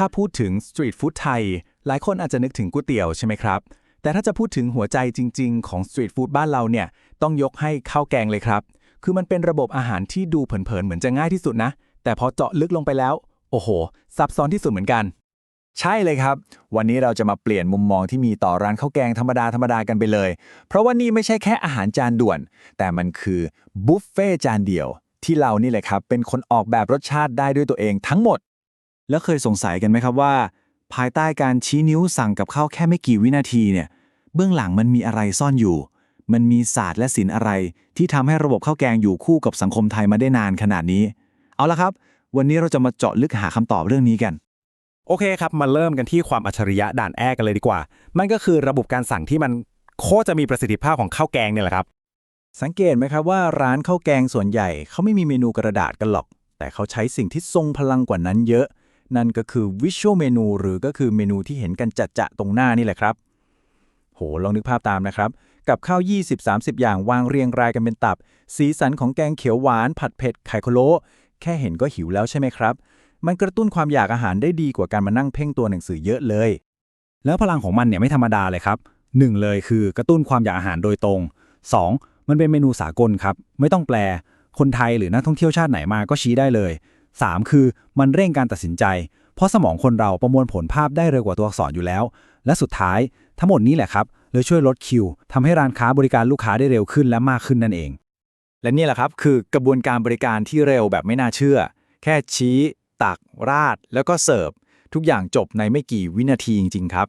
ถ้าพูดถึงสตรีทฟู้ดไทย หลายคนอาจจะนึกถึงก๋วยเตี๋ยวใช่ไหมครับ แต่ถ้าจะพูดถึงหัวใจจริง ๆ ของสตรีทฟู้ดบ้านเราเนี่ย ต้องยกให้ข้าวแกงเลยครับ คือมันเป็นระบบอาหารที่ดูเผินๆ เหมือนจะง่ายที่สุดนะ แต่พอเจาะลึกลงไปแล้ว โอ้โห ซับซ้อนที่สุดเหมือนกัน ใช่เลยครับ วันนี้เราจะมาเปลี่ยนมุมมองที่มีต่อร้านข้าวแกงธรรมดาธรรมดากันไปเลย เพราะว่านี่ไม่ใช่แค่อาหารจานด่วน แต่มันคือบุฟเฟ่จานเดียวที่เรานี่แหละครับ เป็นคนออกแบบรสชาติได้ด้วยตัวเองทั้งหมด แล้วเคยสงสัยกันไหมครับว่า ภายใต้การชี้นิ้วสั่งกับข้าวแค่ไม่กี่วินาทีเนี่ย เบื้องหลังมันมีอะไรซ่อนอยู่ มันมีศาสตร์และศิลป์อะไร ที่ทำให้ระบบข้าวแกงอยู่คู่กับสังคมไทยมาได้นานขนาดนี้ เอาละครับ วันนี้เราจะมาเจาะลึกหาคำตอบเรื่องนี้กันโอเคครับ มาเริ่มกันที่ความอัจฉริยะด่านแอกันเลยดีกว่า มันก็คือระบบการสั่งที่มันโคตรจะมีประสิทธิภาพของข้าวแกงเนี่ยแหละครับ สังเกตไหมครับว่าร้านข้าวแกงส่วนใหญ่เขาไม่มีเมนูกระดาษกันหรอก แต่เขาใช้สิ่งที่ทรงพลังกว่านั้นเยอะ นั่นก็คือวิชวลเมนูหรือก็คือเมนูที่เห็นกันจัดจะตรงหน้านี่แหละครับ โห ลองนึกภาพตามนะครับ กับข้าว 20-30 อย่างวางเรียงรายกันเป็นตับ สีสันของแกงเขียวหวาน ผัดเผ็ดไข่พะโลแค่เห็นก็หิวแล้วใช่ไหมครับ มันกระตุ้นความอยากอาหารได้ดีกว่าการมานั่งเพ่งตัวหนังสือเยอะเลย แล้วพลังของมันเนี่ยไม่ธรรมดาเลยครับหนึ่งเลยคือกระตุ้นความอยากอาหารโดยตรง 2. มันเป็นเมนูสากลครับ ไม่ต้องแปล คนไทยหรือนักท่องเที่ยวชาติไหนมาก็ชี้ได้เลย 3. คือมันเร่งการตัดสินใจ เพราะสมองคนเราประมวลผลภาพได้เร็วกว่าตัวอักษรอยู่แล้ว และสุดท้ายทั้งหมดนี้แหละครับเลยช่วยลดคิวทำให้ร้านค้าบริการลูกค้าได้เร็วขึ้นและมากขึ้นนั่นเอง และนี่แหละครับคือกระบวนการบริการที่เร็วแบบไม่น่าเชื่อ แค่ชี้ ตัก ราด แล้วก็เสิร์ฟทุกอย่างจบในไม่กี่วินาทีจริงๆครับ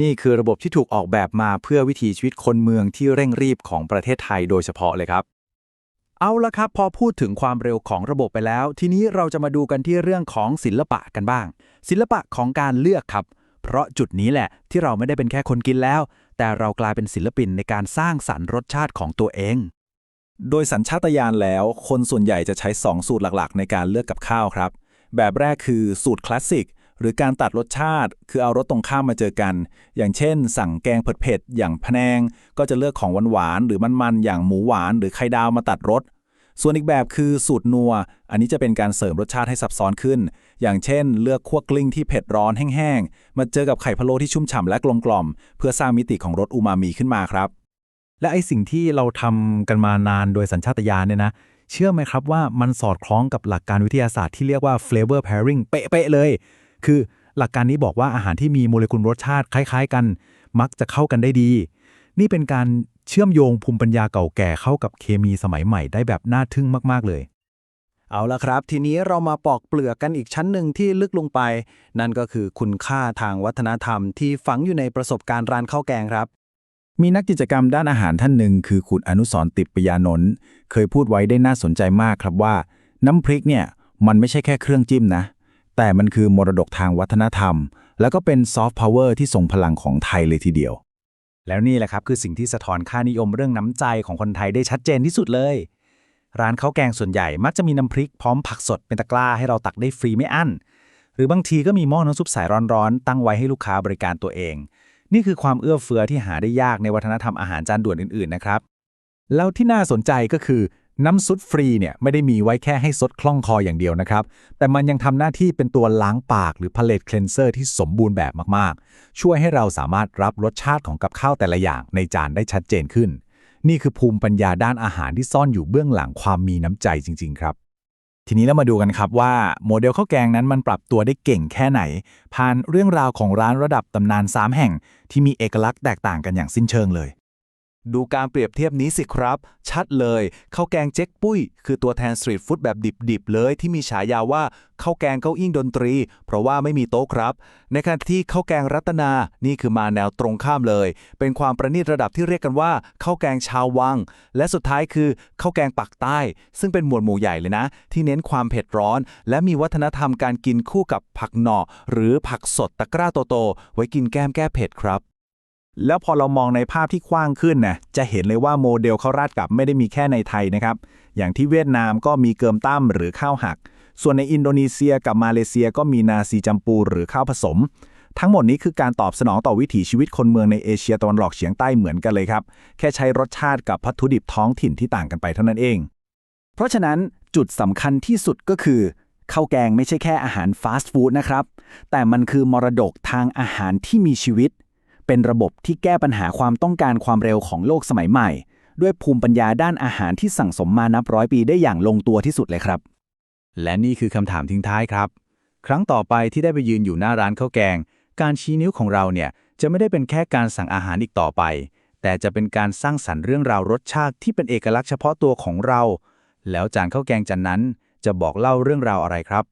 นี่คือระบบที่ถูกออกแบบมาเพื่อวิถีชีวิตคนเมืองที่เร่งรีบของประเทศไทยโดยเฉพาะเลยครับ เอาละครับ พอพูดถึงความเร็วของระบบไปแล้ว ทีนี้เราจะมาดูกันที่เรื่องของศิลปะกันบ้าง ศิลปะของการเลือกครับ เพราะจุดนี้แหละที่เราไม่ได้เป็นแค่คนกินแล้ว แต่เรากลายเป็นศิลปินในการสร้างสรรค์รสชาติของตัวเอง โดยสัญชาตญาณแล้ว คนส่วนใหญ่จะใช้ 2 สูตรหลักๆ ในการเลือกกับข้าวครับ แบบแรกคือสูตรคลาสสิกหรือการตัดรสชาติ คือเอารสตรงข้ามมาเจอกัน อย่างเช่น สั่งแกงเผ็ดๆอย่างพะแนง ก็จะเลือกของหวานๆหรือมันๆอย่างหมูหวาน หรือไข่ดาวมาตัดรส ส่วนอีกแบบคือสูตรนัว อันนี้จะเป็นการเสริมรสชาติให้ซับซ้อนขึ้น อย่างเช่น เลือกคั่วกลิ้งที่เผ็ดร้อนแห้งๆ มาเจอกับไข่พะโล้ที่ชุ่มฉ่ำและกลมกล่อม เพื่อสร้างมิติของรสอูมามิขึ้นมาครับ และไอสิ่งที่เราทำกันมานานโดยสัญชาตญาณเนี่ยนะ เชื่อไหมครับว่ามันสอดคล้องกับหลักการวิทยาศาสตร์ที่เรียกว่า flavor pairing เป๊ะๆเลย คือหลักการนี้บอกว่าอาหารที่มีโมเลกุลรสชาติคล้าย ๆ กัน มักจะเข้ากันได้ดี นี่เป็นการ เชื่อมโยงภูมิปัญญาเก่าแก่เข้ากับเคมีสมัยใหม่ได้แบบน่าทึ่งมาก ๆ เลย เอาละครับ ทีนี้เรามาปอกเปลือกกันอีกชั้นหนึ่งที่ลึกลงไป นั่นก็คือคุณค่าทางวัฒนธรรมที่ฝังอยู่ในประสบการณ์ร้านข้าวแกงครับ มีนักกิจกรรมด้านอาหารท่านหนึ่งคือคุณอนุสรติปปยานนท์เคยพูดไว้ได้น่าสนใจมากครับว่า น้ำพริกเนี่ยมันไม่ใช่แค่เครื่องจิ้มนะ แต่มันคือมรดกทางวัฒนธรรม แล้วก็เป็นซอฟต์พาวเวอร์ที่ทรงพลังของไทยเลยทีเดียว แล้วนี่แหละครับคือสิ่งที่สะท้อนค่านิยมเรื่องน้ำใจของคนไทยได้ชัดเจนที่สุดเลย ร้านข้าวแกงส่วนใหญ่มักจะมีน้ำพริกพร้อมผักสดเป็นตะกร้าให้เราตักได้ฟรีไม่อั้น หรือบางทีก็มีหม้อน้ำซุปสายร้อนๆตั้งไว้ให้ลูกค้าบริการตัวเอง นี่คือความเอื้อเฟื้อที่หาได้ยากในวัฒนธรรมอาหารจานด่วนอื่นๆนะครับแล้วที่น่าสนใจก็คือ น้ำซุปฟรีเนี่ยไม่ได้มีไว้แค่ให้ซดคล่องคออย่างเดียวนะครับ แต่มันยังทำหน้าที่เป็นตัวล้างปากหรือพาเลตเคลนเซอร์ที่สมบูรณ์แบบมากๆ ช่วยให้เราสามารถรับรสชาติของกับข้าวแต่ละอย่างในจานได้ชัดเจนขึ้น นี่คือภูมิปัญญาด้านอาหารที่ซ่อนอยู่เบื้องหลังความมีน้ำใจจริง ๆ ครับ ทีนี้เรามาดูกันครับว่าโมเดลข้าวแกงนั้นมันปรับตัวได้เก่งแค่ไหน ผ่านเรื่องราวของร้านระดับตำนาน3แห่งที่มีเอกลักษณ์แตกต่างกันอย่างสิ้นเชิงเลย ดูการเปรียบเทียบนี้สิครับ ชัดเลยข้าวแกงเจ๊กปุ้ย คือตัวแทนสตรีทฟู้ดแบบดิบๆ เลยที่มีฉายาว่าข้าวแกงเก้าอี้ดนตรี เพราะว่าไม่มีโต๊ะครับ ในขณะที่ข้าวแกงรัตนา นี่คือมาแนวตรงข้ามเลย เป็นความประณีตระดับที่เรียกกันว่าข้าวแกงชาววัง และสุดท้ายคือข้าวแกงปักใต้ ซึ่งเป็นหมวดหมู่ใหญ่เลยนะ ที่เน้นความเผ็ดร้อน และมีวัฒนธรรมการกินคู่กับผักหน่อหรือผักสดตะกร้าโตๆไว้กินแก้มแก้เผ็ดครับ แล้วพอเรามองในภาพที่กว้างขึ้นนะจะเห็นเลยว่าโมเดลข้าวราดกับไม่ได้มีแค่ในไทยนะครับ อย่างที่เวียดนามก็มีเกิมตั้มหรือข้าวหัก ส่วนในอินโดนีเซียกับมาเลเซียก็มีนาซีจัมปูหรือข้าวผสม ทั้งหมดนี้คือการตอบสนองต่อวิถีชีวิตคนเมืองในเอเชียตะวันออกเฉียงใต้เหมือนกันเลยครับ แค่ใช้รสชาติกับวัตถุดิบท้องถิ่นที่ต่างกันไปเท่านั้นเอง เพราะฉะนั้นจุดสำคัญที่สุดก็คือข้าวแกงไม่ใช่แค่อาหารฟาสต์ฟู้ดนะครับ แต่มันคือมรดกทางอาหารที่มีชีวิต เป็นระบบที่แก้ปัญหาความต้องการความเร็วของโลกสมัยใหม่ ด้วยภูมิปัญญาด้านอาหารที่สั่งสมมานับร้อยปีได้อย่างลงตัวที่สุดเลยครับ และนี่คือคำถามทิ้งท้ายครับ ครั้งต่อไปที่ได้ไปยืนอยู่หน้าร้านข้าวแกง การชี้นิ้วของเราเนี่ยจะไม่ได้เป็นแค่การสั่งอาหารอีกต่อไป แต่จะเป็นการสร้างสรรค์เรื่องราวรสชาติที่เป็นเอกลักษณ์เฉพาะตัวของเรา แล้วจานข้าวแกงจานนั้นจะบอกเล่าเรื่องราวอะไรครับ